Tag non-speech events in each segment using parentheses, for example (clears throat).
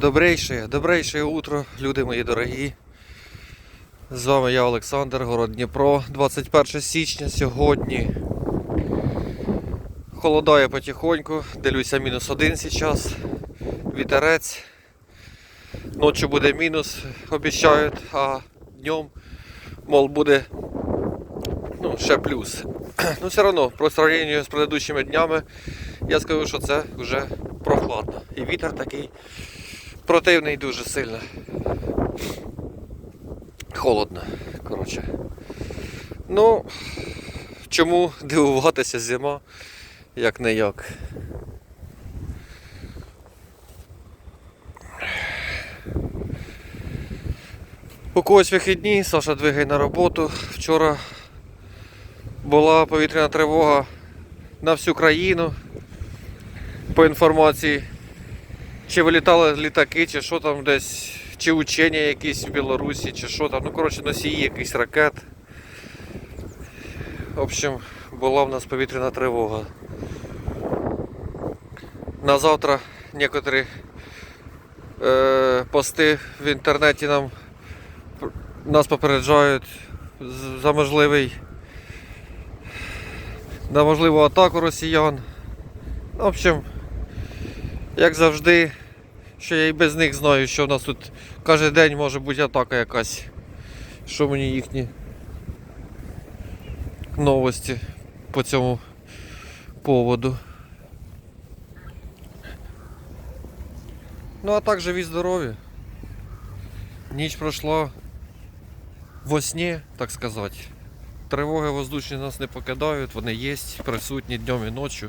Добрейше, добрейше утро, люди мої дорогі. З вами я Олександр, город Дніпро, 21 січня сьогодні. Холодає потихоньку, дивлюся мінус один зараз. Вітерець. Ночі буде мінус, обіцяють, а днем, мол, буде ну, ще плюс. (clears throat) Ну, все одно, по сравнению з предыдущими днями, я скажу, що це вже прохладно. І вітер такий противний дуже сильно. Холодно, коротше. Ну, чому дивуватися зима, як не як. У когось вихідні, Саша двигає на роботу. Вчора була повітряна тривога на всю країну. По інформації, чи вилітали літаки, чи що там десь, чи учення якісь в Білорусі, чи що там. Ну, коротше, носії якийсь ракет. В общем, була в нас повітряна тривога. На завтра некоторі е, пости в інтернеті нам нас попереджають за можливий на можливу атаку росіян. В общем, як завжди, що я і без них знаю, що в нас тут кожен день може бути атака якась. Що мені їхні новості по цьому поводу. Ну а так живі здорові. Ніч пройшла во сні, так сказати. Тривоги воздушні нас не покидають, вони є, присутні днем і ночі.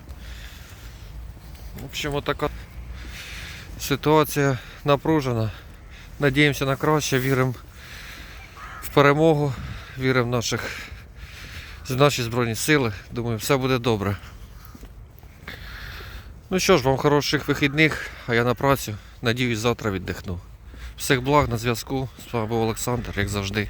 В общем, така ситуація напружена. Надіємося на краще, віримо в перемогу, віримо в наших в наші Збройні Сили. Думаю, все буде добре. Ну що ж, вам хороших вихідних, а я на працю. Надіюсь, завтра віддихну. Всіх благ на зв'язку. З вами був Олександр, як завжди.